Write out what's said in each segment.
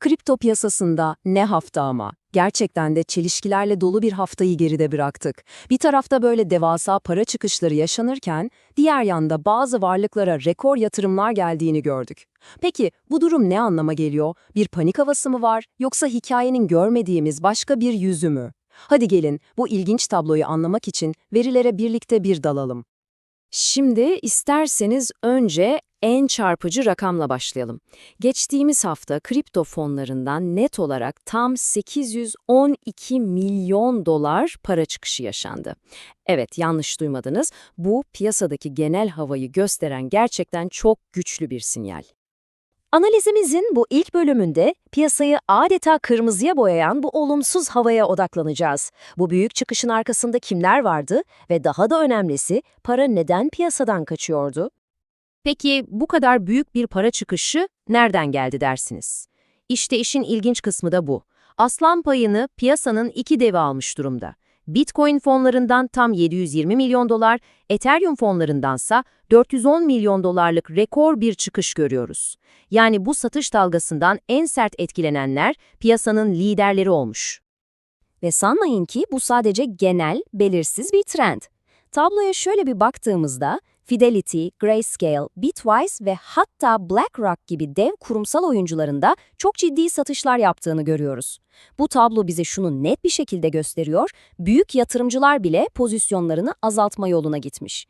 Kripto piyasasında ne hafta ama. Gerçekten de çelişkilerle dolu bir haftayı geride bıraktık. Bir tarafta böyle devasa para çıkışları yaşanırken, diğer yanda bazı varlıklara rekor yatırımlar geldiğini gördük. Peki bu durum ne anlama geliyor? Bir panik havası mı var yoksa hikayenin görmediğimiz başka bir yüzü mü? Hadi gelin bu ilginç tabloyu anlamak için verilere birlikte bir dalalım. Şimdi isterseniz önce en çarpıcı rakamla başlayalım. Geçtiğimiz hafta kripto fonlarından net olarak tam 812 milyon dolar para çıkışı yaşandı. Evet yanlış duymadınız. Bu piyasadaki genel havayı gösteren gerçekten çok güçlü bir sinyal. Analizimizin bu ilk bölümünde piyasayı adeta kırmızıya boyayan bu olumsuz havaya odaklanacağız. Bu büyük çıkışın arkasında kimler vardı ve daha da önemlisi para neden piyasadan kaçıyordu? Peki bu kadar büyük bir para çıkışı nereden geldi dersiniz? İşte işin ilginç kısmı da bu. Aslan payını piyasanın iki devi almış durumda. Bitcoin fonlarından tam 720 milyon dolar, Ethereum fonlarındansa 410 milyon dolarlık rekor bir çıkış görüyoruz. Yani bu satış dalgasından en sert etkilenenler piyasanın liderleri olmuş. Ve sanmayın ki bu sadece genel, belirsiz bir trend. Tabloya şöyle bir baktığımızda Fidelity, Grayscale, Bitwise ve hatta BlackRock gibi dev kurumsal oyuncularında çok ciddi satışlar yaptığını görüyoruz. Bu tablo bize şunu net bir şekilde gösteriyor, büyük yatırımcılar bile pozisyonlarını azaltma yoluna gitmiş.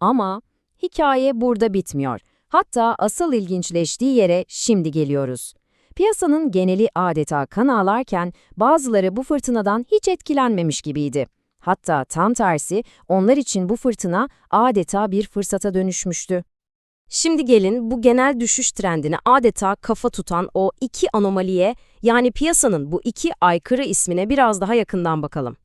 Ama hikaye burada bitmiyor. Hatta asıl ilginçleştiği yere şimdi geliyoruz. Piyasanın geneli adeta kan ağlarken bazıları bu fırtınadan hiç etkilenmemiş gibiydi. Hatta tam tersi onlar için bu fırtına adeta bir fırsata dönüşmüştü. Şimdi gelin bu genel düşüş trendine adeta kafa tutan o iki anomaliye yani piyasanın bu iki aykırı ismine biraz daha yakından bakalım.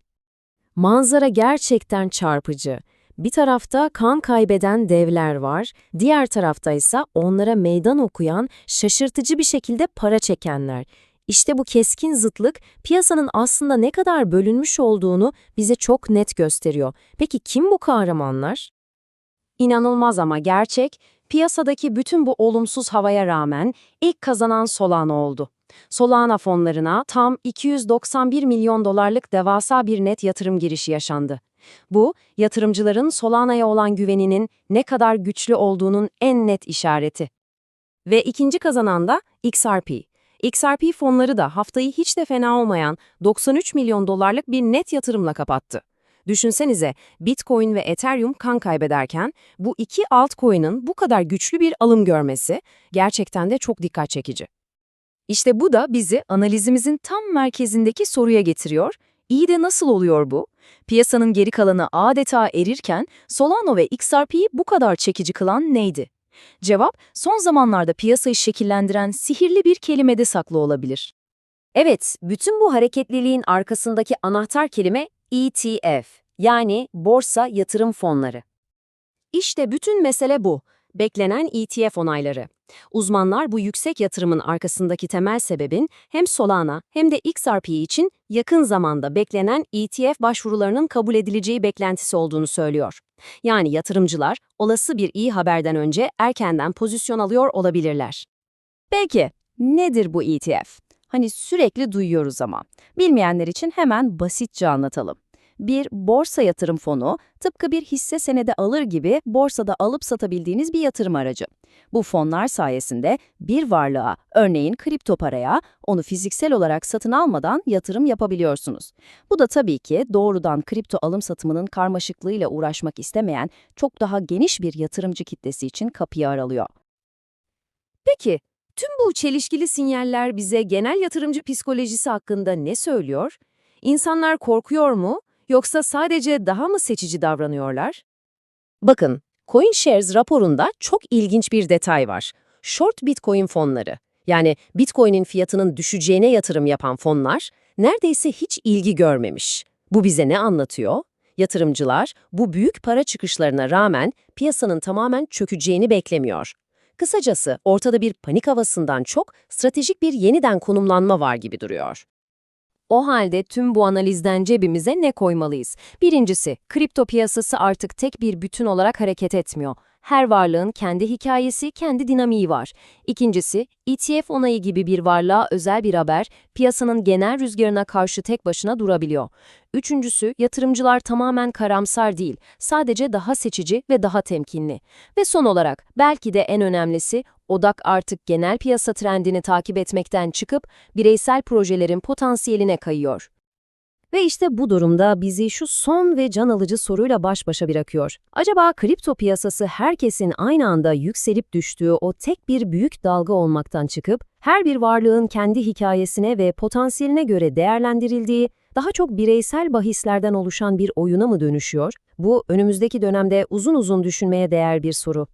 Manzara gerçekten çarpıcı. Bir tarafta kan kaybeden devler var, diğer tarafta ise onlara meydan okuyan, şaşırtıcı bir şekilde para çekenler. İşte bu keskin zıtlık piyasanın aslında ne kadar bölünmüş olduğunu bize çok net gösteriyor. Peki kim bu kahramanlar? İnanılmaz ama gerçek, piyasadaki bütün bu olumsuz havaya rağmen ilk kazanan Solana oldu. Solana fonlarına tam 291 milyon dolarlık devasa bir net yatırım girişi yaşandı. Bu, yatırımcıların Solana'ya olan güveninin ne kadar güçlü olduğunun en net işareti. Ve ikinci kazanan da XRP. XRP fonları da haftayı hiç de fena olmayan 93 milyon dolarlık bir net yatırımla kapattı. Düşünsenize Bitcoin ve Ethereum kan kaybederken bu iki altcoin'in bu kadar güçlü bir alım görmesi gerçekten de çok dikkat çekici. İşte bu da bizi analizimizin tam merkezindeki soruya getiriyor. İyi de nasıl oluyor bu? Piyasanın geri kalanı adeta erirken Solana ve XRP'yi bu kadar çekici kılan neydi? Cevap, son zamanlarda piyasayı şekillendiren sihirli bir kelimede saklı olabilir. Evet, bütün bu hareketliliğin arkasındaki anahtar kelime ETF, yani borsa yatırım fonları. İşte bütün mesele bu. Beklenen ETF onayları. Uzmanlar bu yüksek yatırımın arkasındaki temel sebebin hem Solana hem de XRP için yakın zamanda beklenen ETF başvurularının kabul edileceği beklentisi olduğunu söylüyor. Yani yatırımcılar olası bir iyi haberden önce erkenden pozisyon alıyor olabilirler. Peki, nedir bu ETF? Hani sürekli duyuyoruz ama. Bilmeyenler için hemen basitçe anlatalım. Bir borsa yatırım fonu, tıpkı bir hisse senedi alır gibi borsada alıp satabildiğiniz bir yatırım aracı. Bu fonlar sayesinde bir varlığa, örneğin kripto paraya, onu fiziksel olarak satın almadan yatırım yapabiliyorsunuz. Bu da tabii ki doğrudan kripto alım satımının karmaşıklığıyla uğraşmak istemeyen çok daha geniş bir yatırımcı kitlesi için kapıyı aralıyor. Peki, tüm bu çelişkili sinyaller bize genel yatırımcı psikolojisi hakkında ne söylüyor? İnsanlar korkuyor mu yoksa sadece daha mı seçici davranıyorlar? Bakın, CoinShares raporunda çok ilginç bir detay var. Short Bitcoin fonları, yani Bitcoin'in fiyatının düşeceğine yatırım yapan fonlar, neredeyse hiç ilgi görmemiş. Bu bize ne anlatıyor? Yatırımcılar bu büyük para çıkışlarına rağmen piyasanın tamamen çökeceğini beklemiyor. Kısacası ortada bir panik havasından çok stratejik bir yeniden konumlanma var gibi duruyor. O halde tüm bu analizden cebimize ne koymalıyız? Birincisi, kripto piyasası artık tek bir bütün olarak hareket etmiyor. Her varlığın kendi hikayesi, kendi dinamiği var. İkincisi, ETF onayı gibi bir varlığa özel bir haber, piyasanın genel rüzgarına karşı tek başına durabiliyor. Üçüncüsü, yatırımcılar tamamen karamsar değil, sadece daha seçici ve daha temkinli. Ve son olarak, belki de en önemlisi, odak artık genel piyasa trendini takip etmekten çıkıp, bireysel projelerin potansiyeline kayıyor. Ve işte bu durumda bizi şu son ve can alıcı soruyla baş başa bırakıyor. Acaba kripto piyasası herkesin aynı anda yükselip düştüğü o tek bir büyük dalga olmaktan çıkıp, her bir varlığın kendi hikayesine ve potansiyeline göre değerlendirildiği, daha çok bireysel bahislerden oluşan bir oyuna mı dönüşüyor? Bu önümüzdeki dönemde uzun uzun düşünmeye değer bir soru.